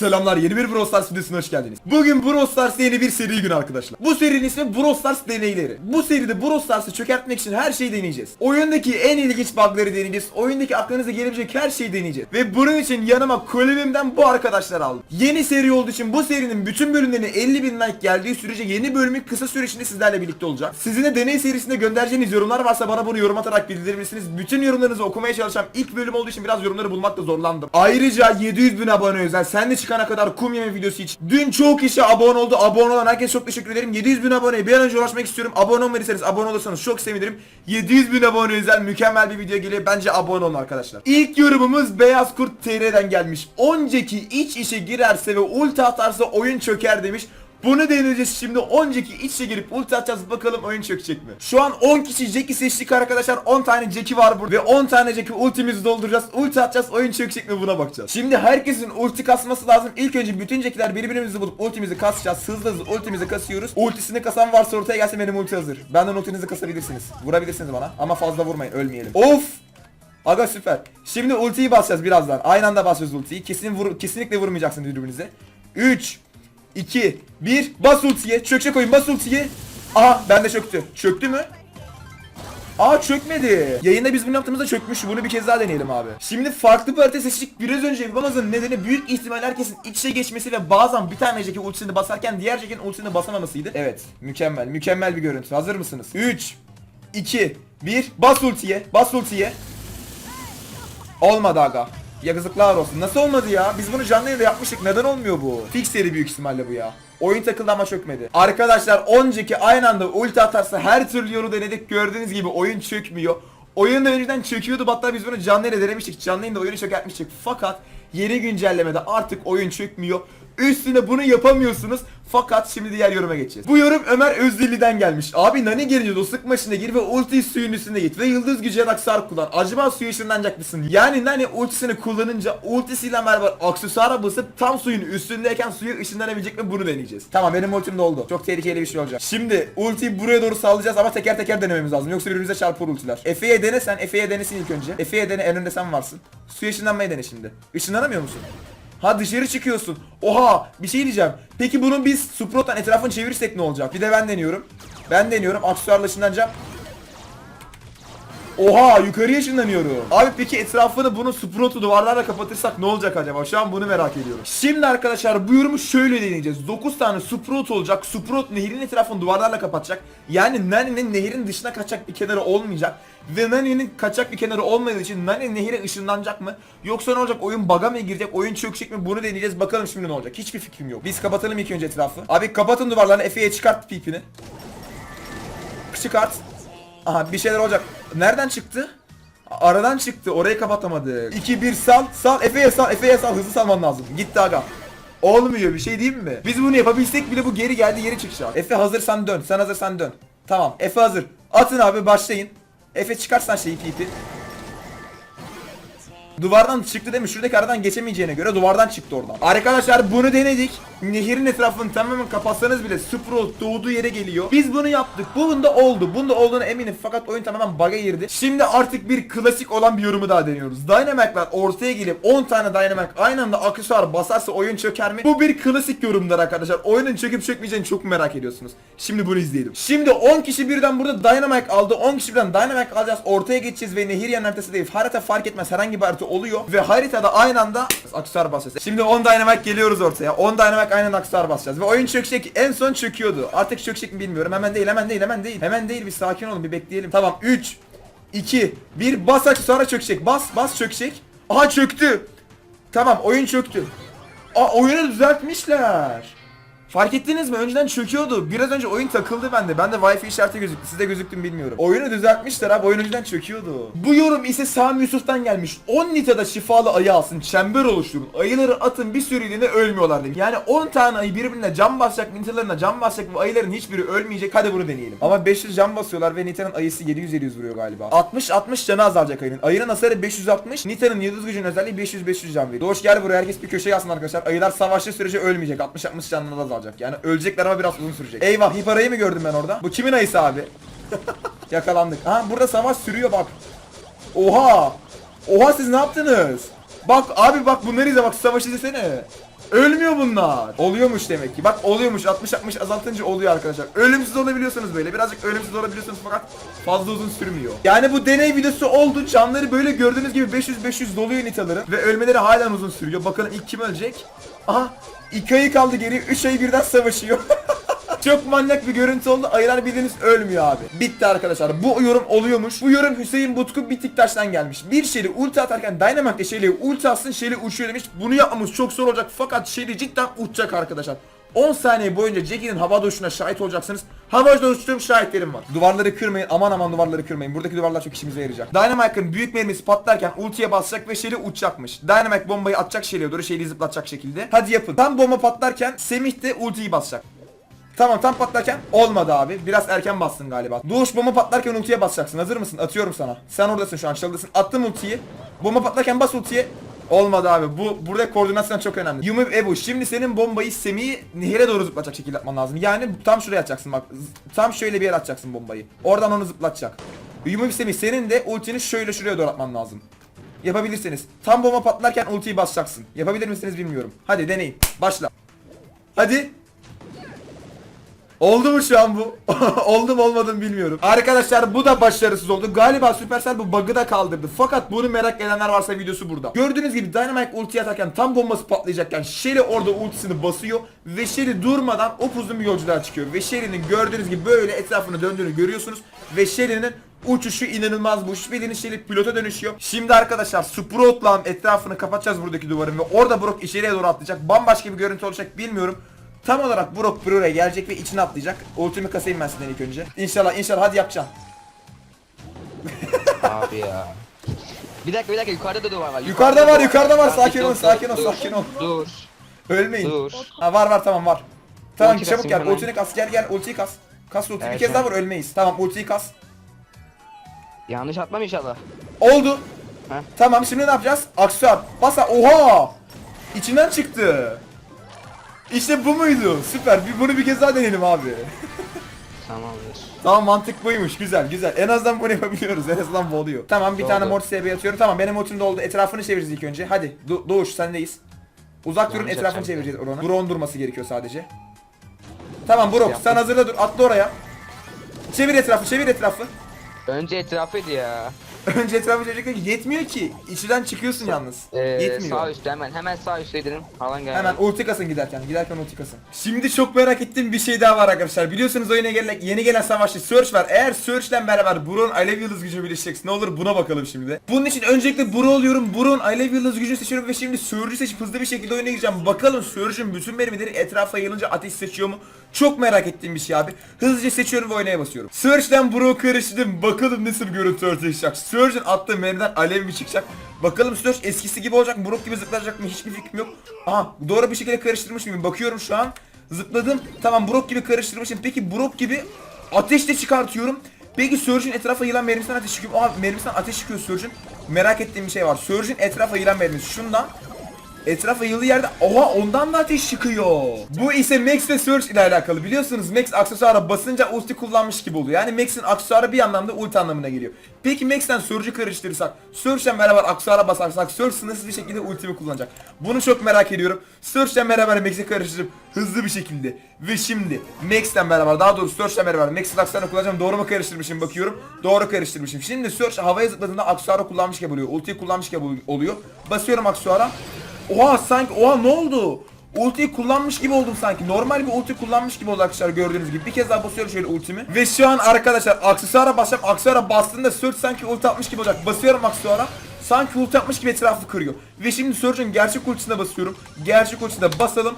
Selamlar yeni bir Brawl Stars videosuna hoş geldiniz. Bugün Brawl Stars yeni bir seri gün arkadaşlar. Bu serinin ismi Brawl Stars deneyleri. Bu seride Brawl Stars'ı çökertmek için her şeyi deneyeceğiz. Oyundaki en ilginç bug'ları deneyeceğiz. Oyundaki aklınıza gelebilecek her şeyi deneyeceğiz. Ve bunun için yanıma kulübümden bu arkadaşlar aldım. Yeni seri olduğu için bu serinin bütün bölümlerine 50 bin like geldiği sürece yeni bölümü kısa süre içinde sizlerle birlikte olacak. Sizin de deney serisinde göndereceğiniz yorumlar varsa bana bunu yorum atarak bildirebilirsiniz. Bütün yorumlarınızı okumaya çalışacağım. İlk bölüm olduğu için biraz yorumları bulmakta zorlandım. Ayrıca 700 bin abone özel. Sen de çıkana kadar kum yeme videosu için. Dün çoğu kişi abone oldu. Abone olan herkese çok teşekkür ederim. 700 bin aboneye bir an önce ulaşmak istiyorum. Abone olmadıysanız abone olursanız çok sevinirim. 700 bin abone özel mükemmel bir video geliyor. Bence abone olun arkadaşlar. İlk yorumumuz Beyaz Kurt TR'den gelmiş. Önceki iç işe girerse ve ulti atarsa oyun çöker demiş. Bunu deneyeceğiz şimdi önceki iç içe girip ulti atacağız bakalım oyun çökecek mi? Şu an 10 kişi Jack'i seçtik arkadaşlar 10 tane Jack'i var burada ve 10 tane Jack'i ultimizi dolduracağız ulti atacağız oyun çökecek mi buna bakacağız. Şimdi herkesin ulti kasması lazım İlk önce bütün Jack'ler birbirimizi bulup ultimizi kasacağız hızlı hızlı ultimizi kasıyoruz Ultisini kasan varsa ortaya gelsin benim ulti hazır Benden ultinizi kasabilirsiniz vurabilirsiniz bana ama fazla vurmayın ölmeyelim Of Aga süper. Şimdi ultiyi basacağız birazdan. Aynı anda basıyoruz ultiyi. Kesin vur kesinlikle vurmayacaksınız birbirinize. 3 2 1 Bas ultiye. Çökecek oyun. Bas ultiye. Aha bende çöktü. Çöktü mü? Aa çökmedi. Yayında biz bunu yaptığımızda çökmüş. Bunu bir kez daha deneyelim abi. Şimdi farklı bir harita seçtik. Biraz önce yapamazın nedeni büyük ihtimal herkesin iç içe geçmesi ve bazen bir tane Jack'in ultisini basarken diğer Jack'in ultisini basamamasıydı. Evet. Mükemmel. Mükemmel bir görüntü. Hazır mısınız? 3 2 1 Bas ultiye. Bas ultiye. Olmadı aga. Yazıklar olsun. Nasıl olmadı ya? Biz bunu canlı yayında yapmıştık. Neden olmuyor bu? Fix seri büyük ihtimalle bu ya. Oyun takıldı ama çökmedi. Arkadaşlar önceki aynı anda ulti atarsa her türlü yolu denedik. Gördüğünüz gibi oyun çökmüyor. Oyun da önceden çöküyordu. Hatta biz bunu canlı yayında denemiştik. Canlı yayında oyunu çökertmiştik. Fakat yeni güncellemede artık oyun çökmüyor. Üstüne bunu yapamıyorsunuz. Fakat şimdi diğer yoruma geçeceğiz. Bu yorum Ömer Özdilli'den gelmiş. Abi Nani gelince dostluk maçına gir ve ulti suyun üstüne git ve yıldız gücü aksar kullan. Acaba suyu ışınlanacak mısın? Yani Nani ultisini kullanınca ultisiyle beraber aksesuara basıp tam suyun üstündeyken suyu ışınlanabilecek mi bunu deneyeceğiz. Tamam benim ultim de oldu. Çok tehlikeli bir şey olacak. Şimdi ultiyi buraya doğru sallayacağız ama teker teker denememiz lazım. Yoksa birbirimize çarpar ultiler. Efe'ye dene sen. Efe'ye denesin ilk önce. Efe'ye dene en önde sen varsın. Suya ışınlanmayı dene şimdi. Işınlanamıyor musun? Ha dışarı çıkıyorsun. Oha bir şey diyeceğim. Peki bunu biz Sprout'tan etrafını çevirirsek ne olacak? Bir de ben deniyorum. Ben deniyorum. Aksesuarla ışınlanacağım. Oha yukarıya ışınlanıyorum. Abi peki etrafını bunu Sprout'u duvarlarla kapatırsak ne olacak acaba? Şu an bunu merak ediyorum. Şimdi arkadaşlar bu yorumu şöyle deneyeceğiz. 9 tane Sprout olacak. Sprout nehrin etrafını duvarlarla kapatacak. Yani Nani'nin nehrin dışına kaçacak bir kenarı olmayacak. Ve Nani'nin kaçacak bir kenarı olmadığı için Nani nehre ışınlanacak mı? Yoksa ne olacak? Oyun bug'a mı girecek? Oyun çökecek mi? Bunu deneyeceğiz. Bakalım şimdi ne olacak? Hiçbir fikrim yok. Biz kapatalım ilk önce etrafı. Abi kapatın duvarlarını. Efe'ye çıkart pipini. Çıkart. Aha bir şeyler olacak. Nereden çıktı? Aradan çıktı. Orayı kapatamadık. 2 1 sal. Sal. Efe'ye sal. Efe'ye sal. Hızlı salman lazım. Gitti aga. Olmuyor bir şey değil mi? Biz bunu yapabilsek bile bu geri geldi geri çıkacak. Efe hazırsan dön. Sen hazırsan dön. Tamam. Efe hazır. Atın abi başlayın. Efe çıkarsan şeyi pipi. Duvardan çıktı değil mi? Şuradaki aradan geçemeyeceğine göre duvardan çıktı oradan. Arkadaşlar bunu denedik. Nehirin etrafını tamamen kapatsanız bile Sprout doğduğu yere geliyor. Biz bunu yaptık. Bunda oldu. Bunda olduğuna eminim. Fakat oyun tamamen bug'a girdi. Şimdi artık bir klasik olan bir yorumu daha deniyoruz. Dynamac'lar ortaya gelip 10 tane Dynamac aynı anda aksesuar basarsa oyun çöker mi? Bu bir klasik yorumdur arkadaşlar. Oyunun çöküp çökmeyeceğini çok merak ediyorsunuz. Şimdi bunu izleyelim. Şimdi 10 kişi birden burada Dynamac aldı. 10 kişi birden Dynamac alacağız. Ortaya geçeceğiz ve nehir yan haritası değil. Harita fark etmez. Herhangi bir harita oluyor. Ve haritada aynı anda aksesuar basacağız. Şimdi 10 Dynamac geliyoruz ortaya. 10 Dynamac aynı anda aksesuar basacağız. Ve oyun çökecek. En son çöküyordu. Artık çökecek mi bilmiyorum. Hemen değil hemen değil hemen değil. Hemen değil bir sakin olun bir bekleyelim. Tamam 3 2 1 bas aksesuara çökecek. Bas bas çökecek. Aha çöktü. Tamam oyun çöktü. Aa oyunu düzeltmişler. Fark ettiniz mi? Önceden çöküyordu. Biraz önce oyun takıldı bende. Bende Wi-Fi işareti gözüktü. Size gözüktü mü bilmiyorum. Oyunu düzeltmişler abi. Oyun önceden çöküyordu. Bu yorum ise Sami Yusuf'tan gelmiş. 10 Nita'da şifalı ayı alsın. Çember oluşturun. Ayıları atın bir süreliğine ölmüyorlar demiş. Yani 10 tane ayı birbirine cam basacak. Nita'larına cam basacak. Bu ayıların hiçbiri ölmeyecek. Hadi bunu deneyelim. Ama 500 cam basıyorlar ve Nita'nın ayısı 700-700 vuruyor galiba. 60-60 canı azalacak ayının. Ayının hasarı 560. Nita'nın yıldız gücünün özelliği 500-500 can veriyor. Doğuş gel buraya. Herkes bir köşeye alsın arkadaşlar. Ayılar savaştığı sürece ölmeyecek. 60-60 canından azalacak. Yani ölecekler ama biraz uzun sürecek. Eyvah hiparayı mı gördüm ben orada? Bu kimin ayısı abi? Yakalandık. Ha burada savaş sürüyor bak. Oha. Oha siz ne yaptınız? Bak abi bak bunları izle bak savaş izlesene. Ölmüyor bunlar. Oluyormuş demek ki. Bak oluyormuş. 60 60 azaltınca oluyor arkadaşlar. Ölümsüz olabiliyorsunuz böyle. Birazcık ölümsüz olabiliyorsunuz fakat fazla uzun sürmüyor. Yani bu deney videosu oldu. Canları böyle gördüğünüz gibi 500 500 doluyor nitaların ve ölmeleri halen uzun sürüyor. Bakalım ilk kim ölecek? Aha 2 ayı kaldı geri. 3 ayı birden savaşıyor. Çok manyak bir görüntü oldu. Ayılar bildiğiniz ölmüyor abi. Bitti arkadaşlar. Bu yorum oluyormuş. Bu yorum Hüseyin Butku Bitiktaş'tan gelmiş. Bir Shelly ulti atarken Dynamite'de Shelly'e ulti atsın Shelly uçuyor demiş. Bunu yapmamız çok zor olacak fakat Shelly cidden uçacak arkadaşlar. 10 saniye boyunca Jackie'nin hava uçuşuna şahit olacaksınız. Havada uçtuğum şahitlerim var. Duvarları kırmayın. Aman aman duvarları kırmayın. Buradaki duvarlar çok işimize yarayacak. Dynamite'ın büyük mermisi patlarken ultiye basacak ve Shelly uçacakmış. Dynamite bombayı atacak Shelly'e doğru Shelly'yi zıplatacak şekilde. Hadi yapın. Tam bomba patlarken Semih de ultiyi basacak. Tamam tam patlarken olmadı abi. Biraz erken bastın galiba. Doğuş bomba patlarken ultiye basacaksın. Hazır mısın? Atıyorum sana. Sen oradasın şu an. Çalıdasın. Attım ultiyi. Bomba patlarken bas ultiye. Olmadı abi. Bu burada koordinasyon çok önemli. Yumi Ebu şimdi senin bombayı Semih'i nehire doğru zıplatacak şekilde atman lazım. Yani tam şuraya atacaksın bak. Tam şöyle bir yere atacaksın bombayı. Oradan onu zıplatacak. Yumi Semih senin de ultini şöyle şuraya doğru atman lazım. Yapabilirsiniz. Tam bomba patlarken ultiyi basacaksın. Yapabilir misiniz bilmiyorum. Hadi deneyin. Başla. Hadi. Oldu mu şu an bu? oldu mu olmadı mı bilmiyorum. Arkadaşlar bu da başarısız oldu. Galiba Supercell bu bug'ı da kaldırdı. Fakat bunu merak edenler varsa videosu burada. Gördüğünüz gibi Dynamite ulti atarken tam bombası patlayacakken Shelly orada ultisini basıyor ve Shelly durmadan upuzun bir yolculuğa çıkıyor. Ve Shelly'nin gördüğünüz gibi böyle etrafını döndüğünü görüyorsunuz. Ve Shelly'nin uçuşu inanılmaz bu bildiğiniz Shelly pilota dönüşüyor. Şimdi arkadaşlar Sprout'la etrafını kapatacağız buradaki duvarın ve orada Brock içeriye doğru atlayacak. Bambaşka bir görüntü olacak bilmiyorum. Tam olarak Brock buraya gelecek ve içine atlayacak. Ultimi kasayım ben sizden ilk önce. İnşallah inşallah hadi yapacağım. Abi ya. Bir dakika bir dakika yukarıda da duvar var. Yukarıda var, yukarıda var. Sakin ol, sakin ol, sakin ol. Dur. Ölmeyin. Dur. Ha var var tamam var. Tamam Ulti çabuk kasayım gel. hemen. Ultini kas gel gel ultiyi kas. Kas ultiyi bir Evet, kez daha vur ölmeyiz. Tamam ultiyi kas. Yanlış atmam inşallah. Oldu. Heh. Tamam şimdi ne yapacağız? Aksuar. Basa. Oha! İçinden çıktı. İşte bu muydu? Süper. Bir, bunu bir kez daha deneyelim abi. Tamamdır. Tamam mantık buymuş. Güzel güzel. En azından bunu yapabiliyoruz. En azından bu oluyor. Tamam bir Doldu. tane mortis SB atıyorum. Tamam benim ultim doldu. Etrafını çevireceğiz ilk önce. Hadi Do- Doğuş sendeyiz. Uzak durun Yanlış etrafını yapacağım. çevireceğiz oranı. Brown durması gerekiyor sadece. Tamam Brock Yaptım. sen hazırla dur. Atla oraya. Çevir etrafı çevir etrafı. Önce etrafıydı ya. Önce etrafı çevirecek yetmiyor ki. İçinden çıkıyorsun yalnız. Ee, Yetmiyor. sağ üstte hemen. Hemen sağ üstteydin. Falan geldi. Hemen ulti kasın giderken. Giderken ulti kasın. Şimdi çok merak ettiğim bir şey daha var arkadaşlar. Biliyorsunuz oyuna gelen, yeni gelen savaşçı Surge var. Eğer Surge'le beraber Buron Alev Yıldız gücü birleşeceksin. Ne olur buna bakalım şimdi. Bunun için öncelikle Buro oluyorum. Buron Alev Yıldız gücünü seçiyorum ve şimdi Surge'ü seçip hızlı bir şekilde oyuna gireceğim. Bakalım Surge'ün bütün mermileri etrafa yayılınca ateş seçiyor mu? Çok merak ettiğim bir şey abi. Hızlıca seçiyorum ve oynaya basıyorum. Surge'den Buro karıştırdım. Bakalım nasıl bir görüntü ortaya çıkacak. Surge'ün attığı mermiden alev mi çıkacak? Bakalım Surge eskisi gibi olacak mı? Brock gibi zıplayacak mı? Hiçbir fikrim yok. Aha doğru bir şekilde karıştırmış mıyım? Bakıyorum şu an. Zıpladım. Tamam Brock gibi karıştırmışım. Peki Brock gibi ateş de çıkartıyorum. Peki Surge'ün etrafa yılan mermisinden ateş çıkıyor. Aa mermisinden ateş çıkıyor Surge'ün. Merak ettiğim bir şey var. Surge'ün etrafa yılan mermisi. Şundan Etrafa yıldığı yerde oha ondan da ateş çıkıyor. Bu ise Max ve Surge ile alakalı. Biliyorsunuz Max aksesuara basınca ulti kullanmış gibi oluyor. Yani Max'in aksesuarı bir anlamda ulti anlamına geliyor. Peki Max'ten Surge'ü karıştırırsak, Surge'le beraber aksesuara basarsak Surge sınırsız bir şekilde ultimi kullanacak. Bunu çok merak ediyorum. Surge'le beraber Max'i karıştırıp hızlı bir şekilde ve şimdi Max'ten beraber daha doğrusu Surge'le beraber Max'in aksesuarını kullanacağım. Doğru mu karıştırmışım bakıyorum. Doğru karıştırmışım. Şimdi Surge havaya zıpladığında aksesuarı kullanmış gibi oluyor. Ultiyi kullanmış gibi oluyor. Basıyorum aksesuara. Oha sanki oha ne oldu? Ultiyi kullanmış gibi oldum sanki. Normal bir ulti kullanmış gibi oldu arkadaşlar gördüğünüz gibi. Bir kez daha basıyorum şöyle ultimi. Ve şu an arkadaşlar aksesuara basacağım. Aksesuara bastığında Surge sanki ulti atmış gibi olacak. Basıyorum aksesuara. Sanki ulti atmış gibi etrafı kırıyor. Ve şimdi Surge'ın gerçek ultisine basıyorum. Gerçek ultisine basalım.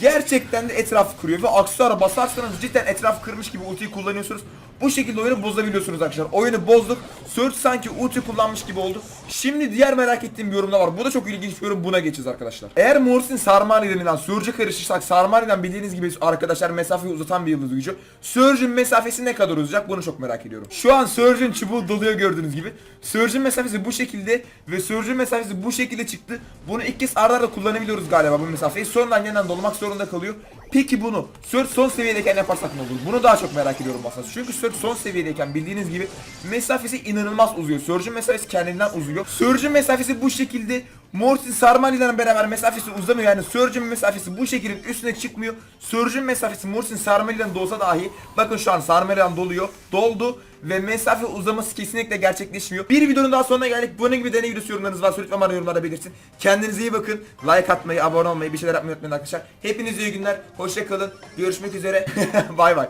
Gerçekten de etrafı kırıyor ve aksesuara basarsanız cidden etrafı kırmış gibi ultiyi kullanıyorsunuz. Bu şekilde oyunu bozabiliyorsunuz arkadaşlar. Oyunu bozduk. Surge sanki ulti kullanmış gibi oldu. Şimdi diğer merak ettiğim bir yorum da var. Bu da çok ilginç bir yorum. Buna geçeceğiz arkadaşlar. Eğer Morris'in Sarmani'den Surge'e karışırsak Sarmani'den bildiğiniz gibi arkadaşlar mesafeyi uzatan bir yıldız gücü. Surge'ün mesafesi ne kadar uzayacak bunu çok merak ediyorum. Şu an Surge'ün çubuğu doluyor gördüğünüz gibi. Surge'ün mesafesi bu şekilde ve Surge'ün mesafesi bu şekilde çıktı. Bunu ilk kez arda kullanabiliyoruz galiba bu mesafeyi. Sonradan yeniden dolmak zorunda kalıyor. Peki bunu Surge son seviyedeyken yaparsak ne olur? Bunu daha çok merak ediyorum aslında. Çünkü Surge son seviyedeyken bildiğiniz gibi mesafesi inanılmaz uzuyor. Surge'ün mesafesi kendinden uzuyor. Surge'ün mesafesi bu şekilde Morsin Sarmali ile beraber mesafesi uzamıyor yani Surge'ın mesafesi bu şekilde üstüne çıkmıyor. Surge'ın mesafesi Morsin Sarmali ile dolsa dahi bakın şu an Sarmali ile doluyor. Doldu ve mesafe uzaması kesinlikle gerçekleşmiyor. Bir videonun daha sonuna geldik. Bunun gibi deney videosu yorumlarınız varsa lütfen bana yorumlarda belirtin. Kendinize iyi bakın. Like atmayı, abone olmayı, bir şeyler yapmayı unutmayın arkadaşlar. Hepinize iyi günler. Hoşça kalın. Görüşmek üzere. bay bay.